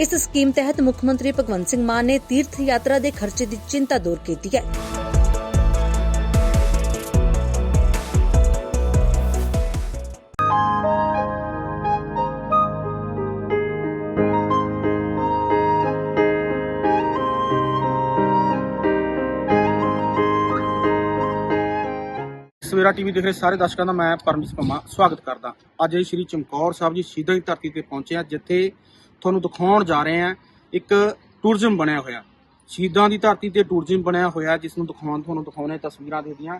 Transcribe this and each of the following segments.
ਇਸ ਸਕੀਮ ਤਹਿਤ ਮੁੱਖ ਮੰਤਰੀ ਭਗਵੰਤ ਸਿੰਘ ਮਾਨ ਨੇ ਤੀਰਥ ਯਾਤਰਾ ਦੇ ਖਰਚੇ ਦੀ ਚਿੰਤਾ ਦੂਰ ਕੀਤੀ ਹੈ। ਸਵੇਰਾ ਟੀਵੀ ਦੇਖ ਰਹੇ ਸਾਰੇ ਦਰਸ਼ਕਾਂ ਦਾ ਮੈਂ ਪਰਮਜੀਤ ਪੰਮਾ, ਸਵਾਗਤ ਕਰਦਾ। ਅੱਜ ਇਹ ਸ਼੍ਰੀ ਚਮਕੌਰ ਸਾਹਿਬ ਜੀ, ਸ਼ਹੀਦਾਂ ਦੀ ਧਰਤੀ ਤੇ ਪਹੁੰਚੇ ਆ ਜਿੱਥੇ ਤੁਹਾਨੂੰ ਦਿਖਾਉਣ ਜਾ ਰਹੇ ਆ ਇੱਕ ਟੂਰਿਜ਼ਮ ਬਣਿਆ ਹੋਇਆ। ਸ਼ਹੀਦਾਂ ਦੀ ਧਰਤੀ ਤੇ ਟੂਰਿਜ਼ਮ ਬਣਿਆ ਹੋਇਆ ਜਿਸ ਨੂੰ ਦਿਖਾਉਣ, ਤੁਹਾਨੂੰ ਦਿਖਾਉਣੇ ਤਸਵੀਰਾਂ ਦੇ ਦੀਆਂ,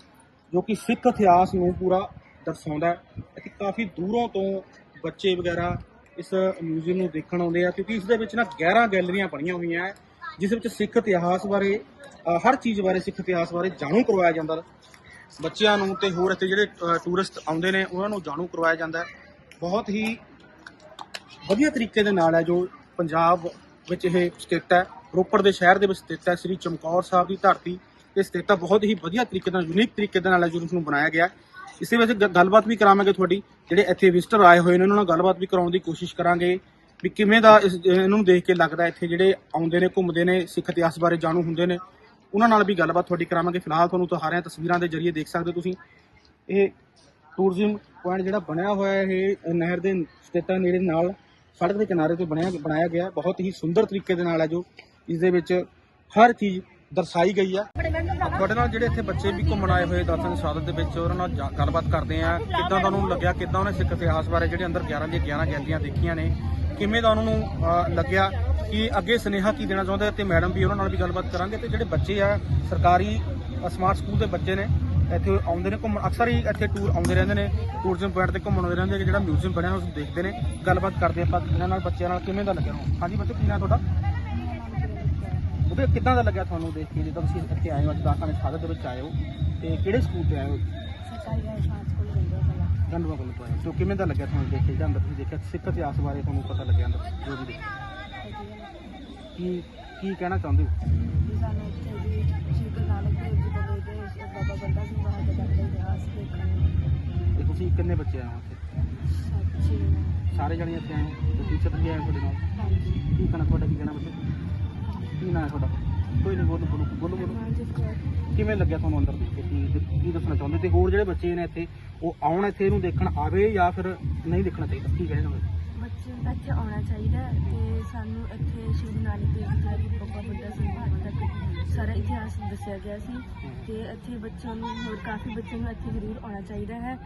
ਜੋ ਕਿ ਸਿੱਖ ਇਤਿਹਾਸ ਨੂੰ ਪੂਰਾ ਦਰਸਾਉਂਦਾ ਅਤੇ ਕਾਫੀ ਦੂਰੋਂ ਤੋਂ ਬੱਚੇ ਵਗੈਰਾ ਇਸ ਮਿਊਜ਼ੀਅਮ ਨੂੰ ਦੇਖਣ ਆਉਂਦੇ ਆ, ਕਿਉਂਕਿ ਇਸ ਦੇ ਵਿੱਚ ਨਾ 11 ਗੈਲਰੀਆਂ ਬਣੀਆਂ ਹੋਈਆਂ ਹੈ, ਜਿਸ ਵਿੱਚ ਸਿੱਖ ਇਤਿਹਾਸ ਬਾਰੇ ਹਰ ਚੀਜ਼ ਬਾਰੇ, ਸਿੱਖ ਇਤਿਹਾਸ ਬਾਰੇ ਜਾਣੂ ਕਰਵਾਇਆ ਜਾਂਦਾ ਬੱਚਿਆਂ ਨੂੰ ਤੇ ਹੋਰ ਇੱਥੇ ਜਿਹੜੇ ਟੂਰਿਸਟ ਆਉਂਦੇ ਨੇ, ਉਹਨਾਂ ਨੂੰ ਜਾਣੂ ਕਰਵਾਇਆ ਜਾਂਦਾ ਬਹੁਤ ਹੀ ਵਧੀਆ ਤਰੀਕੇ ਦੇ ਨਾਲ ਹੈ ਜੋ ਪੰਜਾਬ ਵਿੱਚ ਇਹ ਸਥਿਤ ਹੈ। ਰੋਪੜ ਦੇ ਸ਼ਹਿਰ ਦੇ ਵਿੱਚ ਸਥਿਤ ਹੈ। ਸ੍ਰੀ ਚਮਕੌਰ ਸਾਹਿਬ ਦੀ ਧਰਤੀ ਇਹ ਸਥਿਤ ਹੈ। ਬਹੁਤ ਹੀ ਵਧੀਆ ਤਰੀਕੇ ਨਾਲ ਯੂਨੀਕ ਤਰੀਕੇ ਦੇ ਨਾਲ ਹੈ ਜੋ ਇਸ ਨੂੰ ਬਣਾਇਆ ਗਿਆ ਇਸੇ ਵਿੱਚ ਗੱਲਬਾਤ ਵੀ ਕਰਾਵਾਂਗੇ ਤੁਹਾਡੀ। ਜਿਹੜੇ ਇੱਥੇ ਵਿਜ਼ਟਰ ਆਏ ਹੋਏ ਨੇ, ਉਹਨਾਂ ਨਾਲ ਗੱਲਬਾਤ ਵੀ ਕਰਾਉਣ ਦੀ ਕੋਸ਼ਿਸ਼ ਕਰਾਂਗੇ। ਵੀ ਕਿਵੇਂ ਦਾ ਇਸ, ਇਹਨਾਂ ਨੂੰ ਦੇਖ ਕੇ ਲੱਗਦਾ ਇੱਥੇ ਜਿਹੜੇ ਆਉਂਦੇ ਨੇ, ਘੁੰਮਦੇ ਨੇ, ਸਿੱਖ ਇਤਿਹਾਸ ਬਾਰੇ ਜਾਣੂ ਹੁੰਦੇ ਨੇ, ਉਹਨਾਂ ਨਾਲ ਵੀ ਗੱਲਬਾਤ ਤੁਹਾਡੀ ਕਰਾਵਾਂਗੇ। ਫਿਲਹਾਲ ਤੁਹਾਨੂੰ ਤੁਹਾਰਿਆਂ ਤਸਵੀਰਾਂ ਦੇ ਜ਼ਰੀਏ ਦੇਖ ਸਕਦੇ ਹੋ ਤੁਸੀਂ। ਇਹ ਟੂਰਿਜ਼ਮ ਪੁਆਇੰਟ ਜਿਹੜਾ ਬਣਿਆ ਹੋਇਆ ਇਹ ਨਹਿਰ ਦੇ ਸਥਿਤ ਨੇੜੇ ਨਾਲ। ਸੜਕ ਦੇ ਕਿਨਾਰੇ ਤੇ ਬਣਿਆ ਬਣਾਇਆ ਗਿਆ। ਹੈ। ਬਹੁਤ ਹੀ ਸੁੰਦਰ ਤਰੀਕੇ ਦੇ ਨਾਲ ਹੈ ਜੋ ਇਸ ਦੇ ਵਿੱਚ ਹਰ ਚੀਜ਼ ਦਰਸਾਈ ਗਈ ਹੈ। ਤੁਹਾਡੇ ਨਾਲ ਜਿਹੜੇ ਇੱਥੇ ਬੱਚੇ ਵੀ ਘੁੰਮਣ ਆਏ ਹੋਏ ਦਰਸ਼ਨ ਸਾਧਨ ਦੇ ਵਿੱਚ ਉਹਨਾਂ ਨਾਲ ਜਾ- ਗੱਲਬਾਤ ਕਰਦੇ ਆ ਕਿੱਦਾਂ ਦਾ ਉਹਨਾਂ ਨੂੰ ਲੱਗਿਆ? ਕਿੱਦਾਂ ਉਹਨੇ ਸਿੱਖ ਇਤਿਹਾਸ ਬਾਰੇ ਜਿਹੜੇ ਅੰਦਰ 11 ਦੀਆਂ 11 ਗੈਲਰੀਆਂ ਦੇਖੀਆਂ ਨੇ ਕਿਵੇਂ ਦਾ ਉਹਨਾਂ ਨੂੰ ਅਹ, ਲੱਗਿਆ? ਕਿ ਅੱਗੇ ਸੁਨੇਹਾ ਕੀ ਦੇਣਾ ਚਾਹੁੰਦੇ? ਆ ਤੇ ਮੈਡਮ ਵੀ ਉਹਨਾਂ ਨਾਲ ਵੀ ਗੱਲਬਾਤ ਕਰਾਂਗੇ। ਤੇ ਜਿਹੜੇ ਬੱਚੇ ਆ ਸਰਕਾਰੀ ਸਮਾਰਟ ਸਕੂਲ ਦੇ ਬੱਚੇ ਨੇ ਇੱਥੇ ਆਉਂਦੇ ਨੇ ਘੁੰਮਣ ਅਕਸਰ ਹੀ ਇੱਥੇ ਟੂਰ ਆਉਂਦੇ ਰਹਿੰਦੇ ਨੇ ਟੂਰਿਜ਼ਮ ਪੁਆਇੰਟ ਤੇ ਘੁੰਮਣ ਆਉਂਦੇ ਰਹਿੰਦੇ ਨੇ ਜਿਹੜਾ ਮਿਊਜ਼ੀਅਮ ਬਣਿਆ ਉਸ ਨੂੰ ਦੇਖਦੇ ਨੇ ਗੱਲਬਾਤ ਕਰਦੇ ਆਪਾਂ ਇਹਨਾਂ ਨਾਲ ਬੱਚਿਆਂ ਨਾਲ ਕਿਵੇਂ ਦਾ ਲੱਗਿਆ? ਹਾਂਜੀ ਬੱਚੇ ਕੀ ਨਾਂ ਤੁਹਾਡਾ? ਉਹਦੇ ਕਿੱਦਾਂ ਦਾ ਲੱਗਿਆ ਤੁਹਾਨੂੰ ਦੇਖ ਕੇ ਜਦੋਂ ਤੁਸੀਂ ਇੱਥੇ ਆਏ ਹੋ ਅੱਜ ਦਾਖਾਂ ਦੇ ਸਾਧਨ ਦੇ ਵਿੱਚ ਆਏ ਹੋ ਤੇ ਕਿਹੜੇ ਸਕੂਲ ਤੇ ਆਏ ਹੋ? ਗੰਡਵਾ ਕੋਲ ਤੋਂ ਆਏ ਹੋ। ਸੋ ਕਿਵੇਂ ਦਾ ਲੱਗਿਆ ਤੁਹਾਨੂੰ ਦੇਖ ਕੇ ਜਾਂ ਅੰਦਰ ਤੁਸੀਂ ਦੇਖਿਆ ਸਿੱਖ ਇਤਿਹਾਸ ਬਾਰੇ ਤੁਹਾਨੂੰ ਪਤਾ ਲੱਗਿਆ ਅੰਦਰ ਜੋ ਵੀ ਦੇਖਿਆ? ਕੀ ਕੀ ਕਹਿਣਾ ਚਾਹੁੰਦੇ ਹੋ? ਤੇ ਤੁਸੀਂ ਕਿੰਨੇ ਬੱਚੇ ਆਏ ਹੋ ਇੱਥੇ ਸਾਰੇ ਜਣੇ ਇੱਥੇ ਆਏ ਹੋ? ਤੇ ਟੀਚਰ ਵੀ ਆਏ ਹੋ ਤੁਹਾਡੇ ਨਾਲ? ਕੀ ਕਹਿਣਾ ਤੁਹਾਡਾ ਕੀ ਕਹਿਣਾ ਬੱਚੇ? ਕੀ ਨਾਂ ਹੈ ਤੁਹਾਡਾ? ਕੋਈ ਨਹੀਂ ਬੋਲੋ ਬੋਲੋ ਬੋਲੋ ਬੋਲੋ। ਕਿਵੇਂ ਲੱਗਿਆ ਤੁਹਾਨੂੰ ਅੰਦਰ ਦੇਖ ਕੇ? ਕੀ ਕੀ ਦੱਸਣਾ ਚਾਹੁੰਦੇ? ਤੇ ਹੋਰ ਜਿਹੜੇ ਬੱਚੇ ਨੇ ਇੱਥੇ ਉਹ ਆਉਣ ਇੱਥੇ ਇਹਨੂੰ ਦੇਖਣ ਆਵੇ ਜਾਂ ਫਿਰ ਨਹੀਂ ਦੇਖਣਾ ਚਾਹੀਦਾ? ਕੀ ਕਹਿਣਾ ਚਾਹੁੰਦੇ? ਬੱਚੇ ਨੂੰ ਇੱਥੇ ਆਉਣਾ ਚਾਹੀਦਾ ਹੈ ਤੇ ਸਾਨੂੰ ਇੱਥੇ ਸ਼੍ਰੀ ਨਾਨਕ ਦੇਵ ਜੀ ਦਾ ਬਾਬਾ ਬੁੱਢਾ ਸਿੰਘ ਬਹਾਦਰ ਸਾਰਾ ਇਤਿਹਾਸ ਦੱਸਿਆ ਗਿਆ ਸੀ ਤੇ ਇੱਥੇ ਬੱਚਿਆਂ ਨੂੰ ਹੋਰ ਕਾਫੀ ਬੱਚਿਆਂ ਨੂੰ ਇੱਥੇ ਜ਼ਰੂਰ ਆਉਣਾ ਚਾਹੀਦਾ ਹੈ।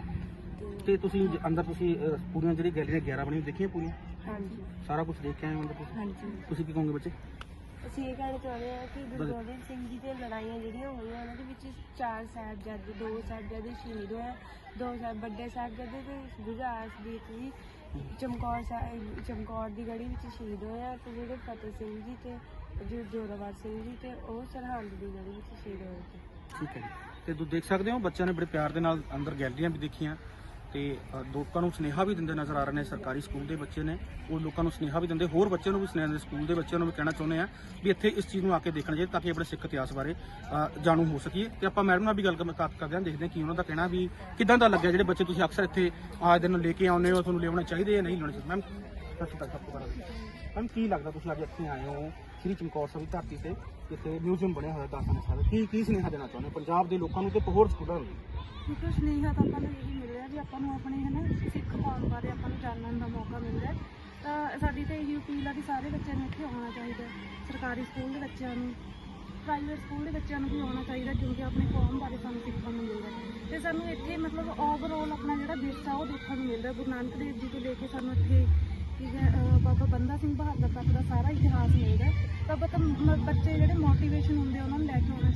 ਤੇ ਤੁਸੀਂ ਜ- ਅੰਦਰ ਤੁਸੀਂ ਅਹ, ਪੂਰੀਆਂ ਜਿਹੜੀ ਗੈਲਰੀਆਂ 11 ਬਣੀਆਂ ਦੇਖੀਆਂ ਪੂਰੀਆਂ? ਹਾਂਜੀ। ਸਾਰਾ ਕੁਝ ਦੇਖ ਕੇ ਆਏ ਹੋ ਅੰਦਰ ਤੁਸੀਂ? ਹਾਂਜੀ। ਤੁਸੀਂ ਕੀ ਕਹੋਗੇ ਬੱਚੇ? ਅਸੀਂ ਇਹ ਕਹਿਣਾ ਚਾਹੁੰਦੇ ਹਾਂ ਕਿ ਗੁਰੂ ਗੋਬਿੰਦ ਸਿੰਘ ਜੀ ਦੀਆਂ ਲੜਾਈਆਂ ਜਿਹੜੀਆਂ ਹੋਈਆਂ ਉਹਨਾਂ ਦੇ ਵਿੱਚ ਚਾਰ ਸਾਹਿਬਜ਼ਾਦੇ ਦੋ ਸਾਹਿਬਜ਼ਾਦੇ ਸ਼ਹੀਦ ਹੋਏ ਦੋ ਸਾਹਿਬ ਵੱਡੇ ਸਾਹਿਬਜ਼ਾਦੇ ਤੇ ਗੁਰਦਾਸ ਦੀ ਵੀ ਚਮਕੌਰ ਸਾਹਿਬ ਚਮਕੌਰ ਦੀ ਗੜੀ ਵਿੱਚ ਸ਼ਹੀਦ ਹੋਏ ਆ ਤੇ ਜਿਹੜੇ ਫਤਿਹ ਸਿੰਘ ਜੀ ਤੇ ਜੋ ਜੋਰਾਵਰ ਸਿੰਘ ਜੀ ਤੇ ਉਹ ਸਰਹੰਦ ਦੀ ਗੜੀ ਵਿੱਚ ਸ਼ਹੀਦ ਹੋਏ ਸੀ ਠੀਕ ਹੈ ਜੀ। ਤੇ ਤੁਸੀਂ ਦੇਖ ਸਕਦੇ ਹੋ ਬੱਚਿਆਂ ਨੇ ਬੜੇ ਪਿਆਰ ਦੇ ਨਾਲ ਅੰਦਰ ਗੈਲਰੀਆਂ ਵੀ ਦੇਖੀਆਂ। ਤੇ ਲੋਕਾਂ ਨੂੰ ਸੁਨੇਹਾ ਵੀ ਦਿੰਦੇ ਨਜ਼ਰ ਆ ਰਹੇ ਨੇ ਸਰਕਾਰੀ ਸਕੂਲ ਦੇ ਬੱਚੇ ਨੇ। ਉਹ ਲੋਕਾਂ ਨੂੰ ਸੁਨੇਹਾ ਵੀ ਦਿੰਦੇ, ਹੋਰ ਬੱਚਿਆਂ ਨੂੰ ਵੀ ਸੁਨੇਹਾ ਦਿੰਦੇ। ਸਕੂਲ ਦੇ ਬੱਚਿਆਂ ਨੂੰ ਵੀ ਕਹਿਣਾ ਚਾਹੁੰਦੇ ਆ ਵੀ ਇੱਥੇ ਇਸ ਚੀਜ਼ ਨੂੰ ਆ ਕੇ ਦੇਖਣਾ ਚਾਹੀਦਾ ਤਾਂ ਕਿ ਆਪਣੇ ਸਿੱਖ ਇਤਿਹਾਸ ਬਾਰੇ ਜਾਣੂ ਹੋ ਸਕੀਏ। ਤੇ ਆਪਾਂ ਮੈਡਮ ਨਾਲ ਵੀ ਗੱਲ ਕਰਦੇ ਹਾਂ, ਦੇਖਦੇ ਹਾਂ ਕਿ ਉਹਨਾਂ ਦਾ ਕਹਿਣਾ ਵੀ ਕਿਦਾਂ ਦਾ ਲੱਗਿਆ, ਜਿਹੜੇ ਬੱਚੇ ਤੁਸੀਂ ਅਕਸਰ ਇੱਥੇ ਆਏ ਦਿਨ ਲੈ ਕੇ ਆਉਂਦੇ ਹੋ, ਤੁਹਾਨੂੰ ਲਿਆਉਣੇ ਚਾਹੀਦੇ ਜਾਂ ਨਹੀਂ ਲਿਆਉਣੇ ਚਾਹੀਦੇ। ਮੈਮ, ਸਤਿ ਸ਼੍ਰੀ ਅਕਾਲ ਸਭ ਤੋਂ ਪਹਿਲਾਂ। ਮੈਮ, ਕੀ ਲੱਗਦਾ ਤੁਸੀਂ ਅੱਜ ਇੱਥੇ ਆਏ ਹੋ, ਸ੍ਰੀ ਚਮਕੌਰ ਸਾਹਿਬ ਦੀ ਧਰਤੀ ਤੇ ਜਿੱਥੇ ਮਿਊਜ਼ੀਅਮ ਬਣਿਆ ਹੋਇਆ, ਦਾਸਾਂ ਦੇ। ਸਾਹਿਬ ਕੀ ਕੀ ਸੁਨੇਹਾ ਦੇਣਾ ਚਾਹੁੰਦੇ ਹੋ? ਪੰਜਾਬ ਦੇ ਲੋਕਾਂ ਨੂੰ ਤੇ ਹੋਰ ਸਕੂਲਾਂ ਨੂੰ ਕਿਉਂਕਿ ਸੁਨੇਹਾ ਤਾਂ ਆਪਾਂ ਨੂੰ ਇਹੀ ਮਿਲ ਰਿਹਾ ਵੀ ਆਪਾਂ ਨੂੰ ਆਪਣੇ ਹਨਾ ਸਿੱਖ ਕੌਮ ਬਾਰੇ ਆਪਾਂ ਨੂੰ ਜਾਣਨ ਦਾ ਮੌਕਾ ਮਿਲਦਾ ਰਿਹਾ। ਤਾਂ ਸਾਡੀ ਤਾਂ ਇਹੀ ਅਪੀਲ ਆ ਵੀ ਸਾਰੇ ਬੱਚਿਆਂ ਨੂੰ ਇੱਥੇ ਆਉਣਾ ਚਾਹੀਦਾ ਸਰਕਾਰੀ ਸਕੂਲ ਦੇ ਬੱਚਿਆਂ ਨੂੰ ਪ੍ਰਾਈਵੇਟ ਸਕੂਲ ਦੇ ਬੱਚਿਆਂ ਨੂੰ ਵੀ ਆਉਣਾ ਚਾਹੀਦਾ ਕਿਉਂਕਿ ਆਪਣੀ ਕੌਮ ਬਾਰੇ ਸਾਨੂੰ ਸਿੱਖਣ ਨੂੰ ਮਿਲਦਾ ਤੇ ਸਾਨੂੰ ਇੱਥੇ ਮਤਲਬ ਓਵਰਆਲ ਆਪਣਾ ਜਿਹੜਾ ਵਿਰਸਾ ਉਹ ਦੇਖਣ ਨੂੰ ਮਿਲਦਾ ਗੁਰੂ ਨਾਨਕ ਦੇਵ ਜੀ ਤੋਂ ਲੈ ਕੇ ਸਾਨੂੰ ਇੱਥੇ ਠੀਕ ਹੈ ਅਹ ਬਾਬਾ ਬੰਦਾ ਸਿੰਘ ਬਹਾਦਰ ਤੱਕ ਦਾ ਸਾਰਾ ਇਤਿਹਾਸ ਮਿਲਦਾ ਤਾਂ ਬਤ ਮ- ਬੱਚੇ ਜਿਹੜੇ ਮੋਟੀਵੇਸ਼ਨ ਹੁੰਦੇ ਆ, ਉਹਨਾਂ ਨੂੰ ਲੈ ਕੇ ਆਉਣਾ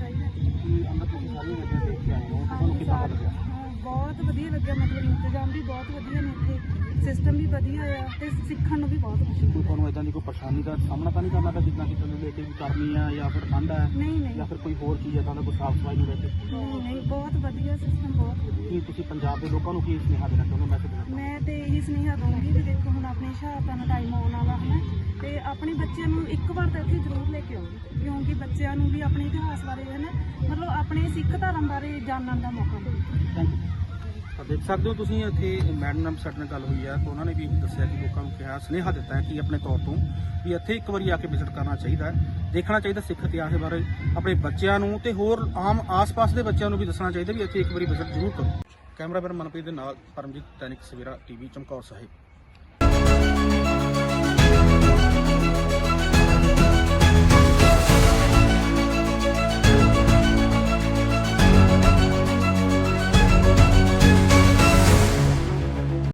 ਲੱਗਿਆ ਮਤਲਬ ਇੰਤਜ਼ਾਮ ਵੀ ਬਹੁਤ ਵਧੀਆ ਨੇ ਇੱਥੇ। ਸਿਸਟਮ ਵੀ ਵਧੀਆ ਆ ਤੇ ਸਿੱਖਣ ਨੂੰ ਵੀ ਬਹੁਤ ਕੁਝ ਕੋਈ ਤੁਹਾਨੂੰ ਇਦਾਂ ਦੀ ਕੋਈ ਪਰੇਸ਼ਾਨੀ ਦਾ ਸਾਹਮਣਾ ਤਾਂ ਨਹੀਂ ਕਰਨਾ ਪਿਆ ਜਿੱਦਾਂ ਕਿ ਤੁਹਾਨੂੰ ਲੈ ਕੇ ਕਰਨੀ ਆ ਜਾਂ ਫਿਰ ਠੰਡ ਹੈ ਨਹੀਂ ਨਹੀਂ। ਜਾਂ ਫਿਰ ਕੋਈ ਹੋਰ ਚੀਜ਼ ਇਦਾਂ ਦਾ ਕੋਈ ਸਾਫ਼ ਸਫ਼ਾਈ ਨੂੰ ਲੈ ਕੇ ਨਹੀਂ ਨਹੀਂ ਬਹੁਤ ਵਧੀਆ ਸਿਸਟਮ ਬਹੁਤ ਵਧੀਆ। ਕੀ ਤੁਸੀਂ ਪੰਜਾਬ ਦੇ ਲੋਕਾਂ ਨੂੰ ਕੀ ਸੁਨੇਹਾ ਦੇਣਾ ਚਾਹੁੰਦੇ ਮੈਸੇਜ ਦੇਣਾ। ਮੈਂ ਤੇ ਇਹੀ ਸੁਨੇਹਾ ਦਊਂਗੀ ਵੀ ਦੇਖੋ ਹੁਣ ਆਪਣੇ ਸ਼ਹਾਦਤਾਂ ਦਾ ਟਾਈਮ ਆਉਣ ਵਾਲਾ ਹੈ ਤੇ ਆਪਣੇ ਬੱਚਿਆਂ ਨੂੰ ਇੱਕ ਵਾਰ ਤਾਂ ਇੱਥੇ ਜ਼ਰੂਰ ਲੈ ਕੇ ਆਓ ਕਿਉਂਕਿ ਬੱਚਿਆਂ ਨੂੰ ਵੀ ਆਪਣੇ ਇਤਿਹਾਸ ਬਾਰੇ ਹੈ ਨਾ ਮਤਲਬ ਆਪਣੇ ਸਿੱਖ ਧਰਮ ਬਾਰੇ ਜਾਣਨ ਦਾ ਮੌਕਾ ਮਿਲੇ ਥੈਂਕ ਯੂ ਦੇਖ ਸਕਦੇ ਹੋ ਤੁਸੀਂ ਇੱਥੇ ਮੈਡਮ ਸਾਡੇ ਨਾਲ ਗੱਲ ਹੋਈ ਹੈ ਤਾਂ ਉਹਨਾਂ ਨੇ ਵੀ ਇਹੀ ਦੱਸਿਆ ਕਿ ਲੋਕਾਂ ਨੂੰ ਕਿਹਾ, ਸੁਨੇਹਾ ਦਿੱਤਾ ਹੈ ਕਿ ਆਪਣੇ ਤੌਰ ਤੋਂ ਵੀ ਇੱਥੇ ਇੱਕ ਵਾਰੀ ਆ ਕੇ ਵਿਜ਼ਿਟ ਕਰਨਾ ਚਾਹੀਦਾ ਦੇਖਣਾ ਚਾਹੀਦਾ ਸਿੱਖ ਇਤਿਹਾਸ ਬਾਰੇ, ਆਪਣੇ ਬੱਚਿਆਂ ਨੂੰ ਤੇ ਹੋਰ ਆਮ ਆਸ-ਪਾਸ ਦੇ ਬੱਚਿਆਂ ਨੂੰ ਵੀ ਦੱਸਣਾ ਚਾਹੀਦਾ ਵੀ ਇੱਥੇ ਇੱਕ ਵਾਰੀ ਵਿਜ਼ਿਟ ਜ਼ਰੂਰ ਕਰੋ। ਕੈਮਰਾਮੈਨ ਮਨਪ੍ਰੀਤ ਦੇ ਨਾਲ ਪਰਮਜੀਤ, ਦੈਨਿਕ ਸਵੇਰਾ ਟੀਵੀ, ਚਮਕੌਰ ਸਾਹਿਬ।